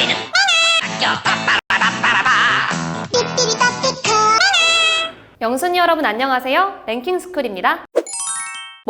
너희는 학교 빠빠라빠라빠라빠 영순이 여러분 안녕하세요. 랭킹스쿨입니다.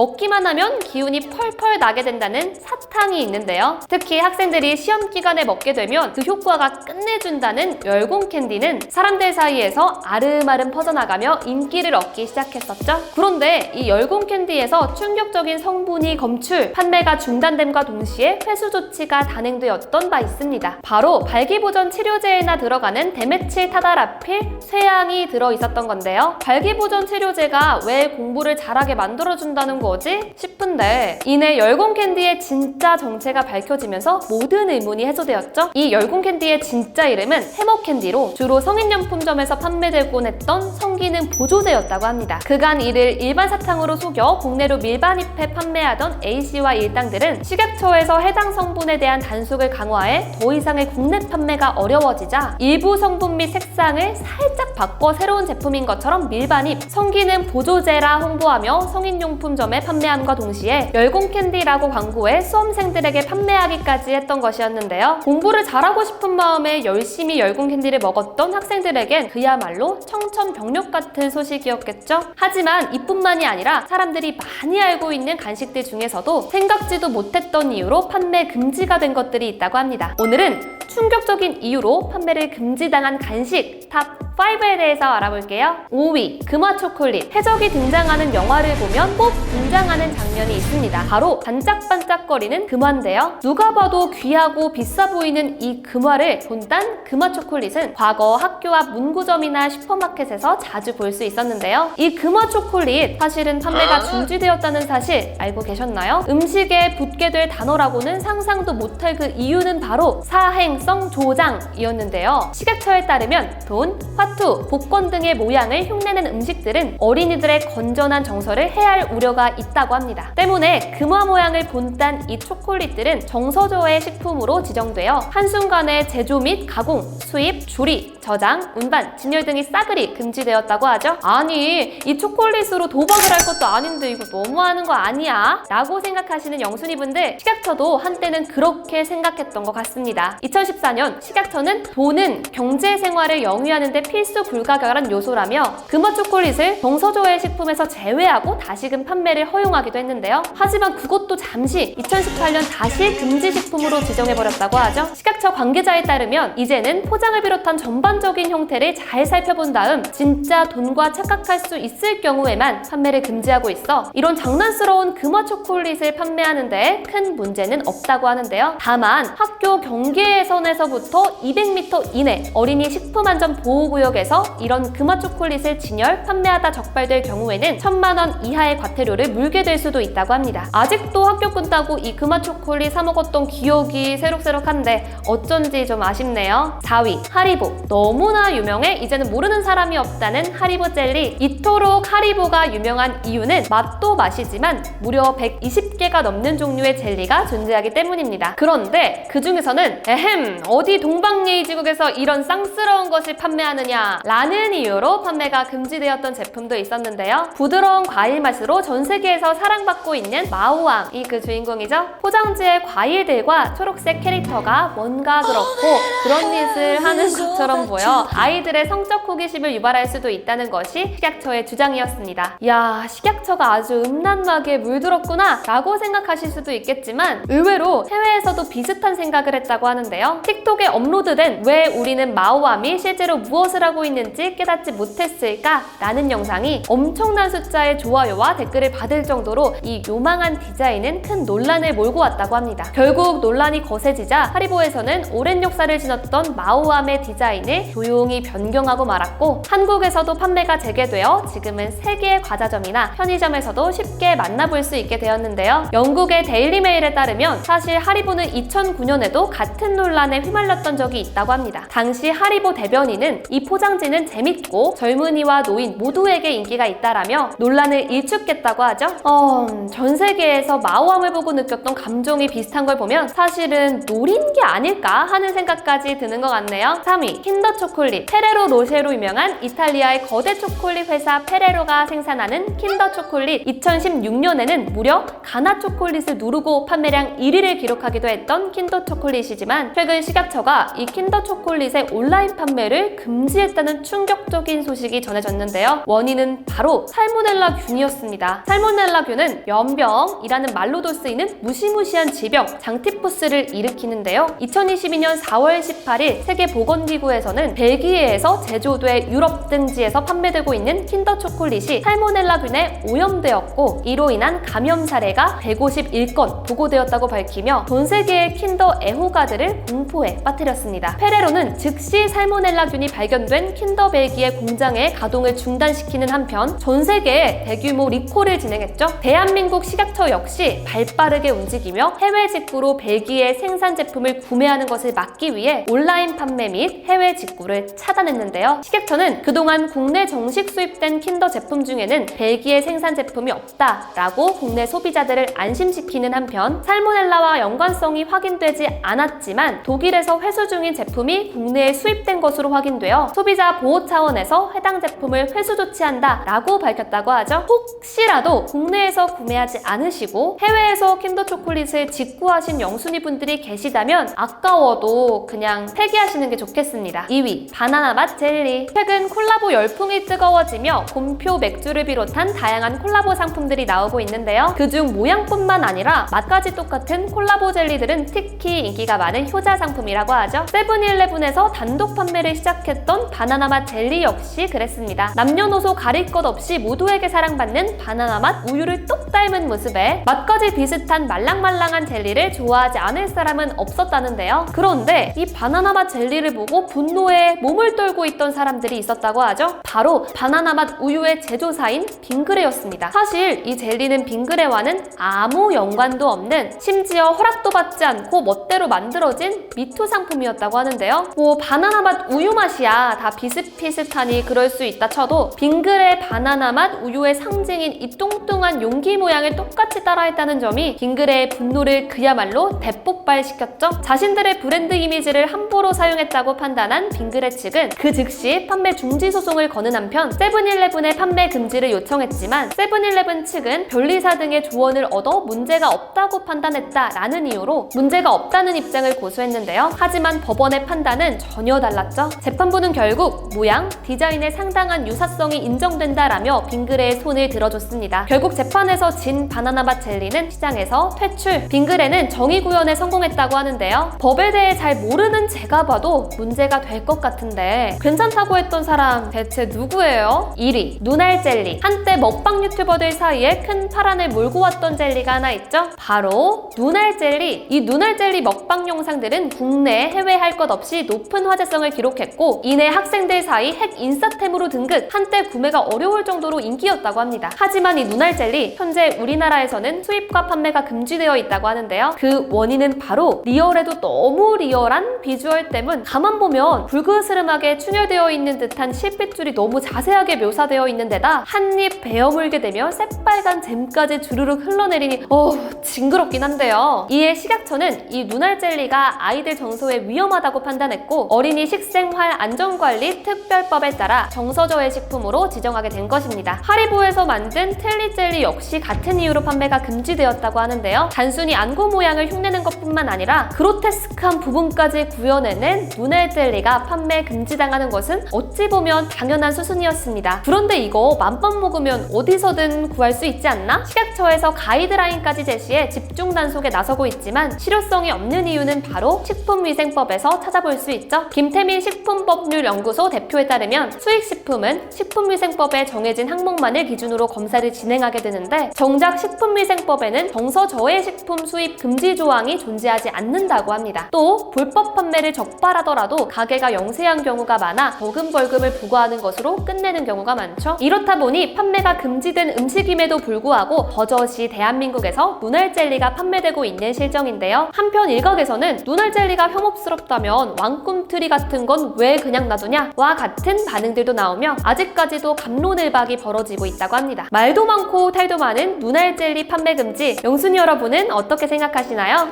먹기만 하면 기운이 펄펄 나게 된다는 사탕이 있는데요. 특히 학생들이 시험 기간에 먹게 되면 그 효과가 끝내준다는 열공 캔디는 사람들 사이에서 아름아름 퍼져나가며 인기를 얻기 시작했었죠. 그런데 이 열공 캔디에서 충격적인 성분이 검출, 판매가 중단됨과 동시에 회수 조치가 단행되었던 바 있습니다. 바로 발기보전 치료제에나 들어가는 데메칠 타다라필, 쇠양이 들어 있었던 건데요. 발기보전 치료제가 왜 공부를 잘하게 만들어준다는 거 지? 싶은데 이내 열공 캔디의 진짜 정체가 밝혀지면서 모든 의문이 해소되었죠. 이 열공 캔디의 진짜 이름은 해머 캔디로 주로 성인용품점에서 판매되곤 했던 성기능 보조제였다고 합니다. 그간 이를 일반 사탕으로 속여 국내로 밀반입해 판매하던 A씨와 일당들은 식약처에서 해당 성분에 대한 단속을 강화해 더 이상의 국내 판매가 어려워지자 일부 성분 및 색상을 살짝 바꿔 새로운 제품인 것처럼 밀반입, 성기능 보조제라 홍보하며 성인용품점에 판매함과 동시에 열공 캔디라고 광고해 수험생들에게 판매하기까지 했던 것이었는데요. 공부를 잘하고 싶은 마음에 열심히 열공 캔디를 먹었던 학생들에겐 그야말로 청천벽력 같은 소식이었겠죠. 하지만 이뿐만이 아니라 사람들이 많이 알고 있는 간식들 중에서도 생각지도 못했던 이유로 판매 금지가 된 것들이 있다고 합니다. 오늘은 충격적인 이유로 판매를 금지당한 간식 탑 5에 대해서 알아볼게요. 5위 금화 초콜릿 해적이 등장하는 영화를 보면 꼭 등장하는 장면이 있습니다. 바로 반짝반짝거리는 금화인데요. 누가 봐도 귀하고 비싸 보이는 이 금화를 본딴 금화 초콜릿은 과거 학교 앞 문구점이나 슈퍼마켓에서 자주 볼 수 있었는데요. 이 금화 초콜릿 사실은 판매가 중지되었다는 사실 알고 계셨나요? 음식에 붙게 될 단어라고는 상상도 못할 그 이유는 바로 사행성 조장이었는데요. 식약처에 따르면 돈, 화투, 복권 등의 모양을 흉내낸 음식들은 어린이들의 건전한 정서를 해할 우려가 있다고 합니다. 때문에 금화 모양을 본딴 이 초콜릿들은 정서조의 식품으로 지정되어 한순간에 제조 및 가공, 수입, 조리, 저장, 운반, 진열 등이 싸그리 금지되었다고 하죠. 아니, 이 초콜릿으로 도박을 할 것도 아닌데 이거 너무하는 거 아니야? 라고 생각하시는 영순이분들, 식약처도 한때는 그렇게 생각했던 것 같습니다. 2014년 식약처는 돈은 경제 생활을 영위하는 데 필수 불가결한 요소라며 금화 초콜릿을 정서조의 식품에서 제외하고 다시금 판매를 허용하기도 했는데요. 하지만 그것도 잠시 2018년 다시 금지 식품으로 지정해버렸다고 하죠. 식약처 관계자에 따르면 이제는 포장을 비롯한 전반 적인 형태를 잘 살펴본 다음 진짜 돈과 착각할 수 있을 경우에만 판매를 금지하고 있어 이런 장난스러운 금화 초콜릿을 판매하는데 큰 문제는 없다고 하는데요. 다만 학교 경계선에서부터 200m 이내 어린이 식품안전 보호구역에서 이런 금화 초콜릿을 진열, 판매하다 적발될 경우에는 천만 원 이하의 과태료를 물게 될 수도 있다고 합니다. 아직도 학교 끝나고 이 금화 초콜릿 사 먹었던 기억이 새록새록한데 어쩐지 좀 아쉽네요. 4위 하리보 너무나 유명해 이제는 모르는 사람이 없다는 하리보 젤리 이토록 하리보가 유명한 이유는 맛도 맛이지만 무려 120개가 넘는 종류의 젤리가 존재하기 때문입니다. 그런데 그 중에서는 에헴 어디 동방예의지국에서 이런 쌍스러운 것을 판매하느냐 라는 이유로 판매가 금지되었던 제품도 있었는데요. 부드러운 과일 맛으로 전 세계에서 사랑받고 있는 마우왕이 그 주인공이죠. 포장지의 과일들과 초록색 캐릭터가 뭔가 그렇고 그런 짓을 하는 것처럼 보여 아이들의 성적 호기심을 유발할 수도 있다는 것이 식약처의 주장이었습니다. 야 식약처가 아주 음란하게 물들었구나 라고 생각하실 수도 있겠지만 의외로 해외에서도 비슷한 생각을 했다고 하는데요. 틱톡에 업로드된 왜 우리는 마오암이 실제로 무엇을 하고 있는지 깨닫지 못했을까? 라는 영상이 엄청난 숫자의 좋아요와 댓글을 받을 정도로 이 요망한 디자인은 큰 논란을 몰고 왔다고 합니다. 결국 논란이 거세지자 하리보에서는 오랜 역사를 지녔던 마오암의 디자인을 조용히 변경하고 말았고 한국에서도 판매가 재개되어 지금은 세계의 과자점이나 편의점에서도 쉽게 만나볼 수 있게 되었는데요. 영국의 데일리메일에 따르면 사실 하리보는 2009년에도 같은 논란에 휘말렸던 적이 있다고 합니다. 당시 하리보 대변인은 이 포장지는 재밌고 젊은이와 노인 모두에게 인기가 있다라며 논란을 일축했다고 하죠. 어, 전 세계에서 마오함을 보고 느꼈던 감정이 비슷한 걸 보면 사실은 노린 게 아닐까 하는 생각까지 드는 것 같네요. 3위 킨더 킨더 초콜릿. 페레로 로쉐로 유명한 이탈리아의 거대 초콜릿 회사 페레로가 생산하는 킨더 초콜릿. 2016년에는 무려 가나 초콜릿을 누르고 판매량 1위를 기록하기도 했던 킨더 초콜릿이지만 최근 식약처가 이 킨더 초콜릿의 온라인 판매를 금지했다는 충격적인 소식이 전해졌는데요. 원인은 바로 살모넬라균이었습니다. 살모넬라균은 연병이라는 말로도 쓰이는 무시무시한 질병 장티푸스를 일으키는데요. 2022년 4월 18일 세계보건기구에서는 벨기에에서 제조돼 유럽 등지에서 판매되고 있는 킨더 초콜릿이 살모넬라균에 오염되었고 이로 인한 감염 사례가 151건 보고되었다고 밝히며 전 세계의 킨더 애호가들을 공포에 빠뜨렸습니다. 페레로는 즉시 살모넬라균이 발견된 킨더 벨기에 공장의 가동을 중단시키는 한편 전 세계에 대규모 리콜을 진행했죠. 대한민국 식약처 역시 발빠르게 움직이며 해외 직구로 벨기에 생산 제품을 구매하는 것을 막기 위해 온라인 판매 및 해외 직구 를 차단했는데요. 식약처는 그동안 국내 정식 수입된 킨더 제품 중에는 벨기에 생산 제품이 없다라고 국내 소비자들을 안심시키는 한편 살모넬라와 연관성이 확인되지 않았지만 독일에서 회수 중인 제품이 국내에 수입된 것으로 확인되어 소비자 보호 차원에서 해당 제품을 회수 조치한다라고 밝혔다고 하죠. 혹시라도 국내에서 구매하지 않으시고 해외에서 킨더 초콜릿을 직구하신 영순이 분들이 계시다면 아까워도 그냥 폐기하시는 게 좋겠습니다. 2위 바나나 맛 젤리 최근 콜라보 열풍이 뜨거워지며 곰표 맥주를 비롯한 다양한 콜라보 상품들이 나오고 있는데요. 그중 모양뿐만 아니라 맛까지 똑같은 콜라보 젤리들은 특히 인기가 많은 효자 상품이라고 하죠. 세븐일레븐에서 단독 판매를 시작했던 바나나 맛 젤리 역시 그랬습니다. 남녀노소 가릴 것 없이 모두에게 사랑받는 바나나 맛 우유를 똑 닮은 모습에 맛까지 비슷한 말랑말랑한 젤리를 좋아하지 않을 사람은 없었다는데요. 그런데 이 바나나 맛 젤리를 보고 분노 에 몸을 떨고 있던 사람들이 있었다고 하죠. 바로 바나나 맛 우유의 제조사인 빙그레였습니다. 사실 이 젤리는 빙그레와는 아무 연관도 없는 심지어 허락도 받지 않고 멋대로 만들어진 미투 상품이었다고 하는데요. 뭐 바나나 맛 우유 맛이야 다 비슷비슷하니 그럴 수 있다 쳐도 빙그레 바나나 맛 우유의 상징인 이 뚱뚱한 용기 모양을 똑같이 따라했다는 점이 빙그레의 분노를 그야말로 대폭발시켰죠. 자신들의 브랜드 이미지를 함부로 사용했다고 판단한 빙그레 측은 그 즉시 판매 중지 소송을 거는 한편 세븐일레븐의 판매 금지를 요청했지만 세븐일레븐 측은 변리사 등의 조언을 얻어 문제가 없다고 판단했다라는 이유로 문제가 없다는 입장을 고수했는데요. 하지만 법원의 판단은 전혀 달랐죠. 재판부는 결국 모양, 디자인의 상당한 유사성이 인정된다라며 빙그레의 손을 들어줬습니다. 결국 재판에서 진 바나나맛 젤리는 시장에서 퇴출. 빙그레는 정의 구현에 성공했다고 하는데요. 법에 대해 잘 모르는 제가 봐도 문제가 될 것 같은데 괜찮다고 했던 사람 대체 누구예요? 1위 눈알 젤리. 한때 먹방 유튜버들 사이에 큰 파란을 몰고 왔던 젤리가 하나 있죠. 바로 눈알 젤리. 이 눈알 젤리 먹방 영상들은 국내, 해외 할 것 없이 높은 화제성을 기록했고 이내 학생들 사이 핵 인싸템으로 등극. 한때 구매가 어려울 정도로 인기였다고 합니다. 하지만 이 눈알 젤리 현재 우리나라에서는 수입과 판매가 금지되어 있다고 하는데요. 그 원인은 바로 리얼해도 너무 리얼한 비주얼 때문. 가만 보면 불그스름하게 충혈되어 있는 듯한 실핏줄이 너무 자세하게 묘사되어 있는 데다 한입 베어 물게 되면 새빨간 잼까지 주르륵 흘러내리니 어 징그럽긴 한데요. 이에 식약처는 이 눈알 젤리가 아이들 정서에 위험하다고 판단했고 어린이 식생활 안전관리 특별법에 따라 정서저해 식품으로 지정하게 된 것입니다. 하리보에서 만든 텔리 젤리 역시 같은 이유로 판매가 금지되었다고 하는데요. 단순히 안구 모양을 흉내낸 것뿐만 아니라 그로테스크한 부분까지 구현해낸 눈알 젤리가 판매 금지당하는 것은 어찌 보면 당연한 수순이었습니다. 그런데 이거 맘만 먹으면 어디서든 구할 수 있지 않나? 식약처에서 가이드라인까지 제시해 집중 단속에 나서고 있지만 실효성이 없는 이유는 바로 식품위생법에서 찾아볼 수 있죠. 김태민 식품법률연구소 대표에 따르면 수익식품은 식품위생법에 정해진 항목만을 기준으로 검사를 진행하게 되는데 정작 식품위생법에는 정서 저해 식품 수입 금지 조항이 존재하지 않는다고 합니다. 또 불법 판매를 적발하더라도 가게가 영세한 경우가 많아 적금 벌금을 부과하는 것으로 끝내는 경우가 많죠. 이렇다 보니 판매가 금지된 음식임에도 불구하고 버젓이 대한민국에서 눈알 젤리가 판매되고 있는 실정인데요. 한편 일각에서는 눈알 젤리가 혐오스럽다면 왕꿈트리 같은 건 왜 그냥 놔두냐? 와 같은 반응들도 나오며 아직까지도 감론을박이 벌어지고 있다고 합니다. 말도 많고 탈도 많은 눈알 젤리 판매 금지. 영순이 여러분은 어떻게 생각하시나요?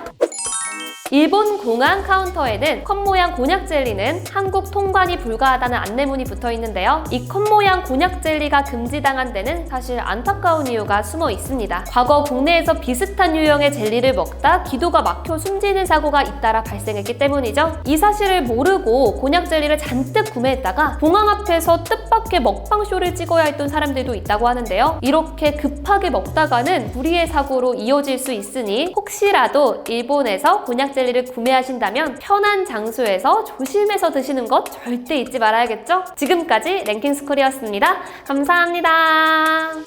일본 공항 카운터에는 컵 모양 곤약 젤리는 한국 통관이 불가하다는 안내문이 붙어 있는데요. 이 컵 모양 곤약 젤리가 금지당한 데는 사실 안타까운 이유가 숨어 있습니다. 과거 국내에서 비슷한 유형의 젤리를 먹다 기도가 막혀 숨지는 사고가 잇따라 발생했기 때문이죠. 이 사실을 모르고 곤약 젤리를 잔뜩 구매했다가 공항 앞에서 뜻밖의 먹방 쇼를 찍어야 했던 사람들도 있다고 하는데요. 이렇게 급하게 먹다가는 불의의 사고로 이어질 수 있으니 혹시라도 일본에서 곤약 젤리를 구매하신다면 편한 장소에서 조심해서 드시는 것 절대 잊지 말아야겠죠? 지금까지 랭킹 스쿨이었습니다. 감사합니다.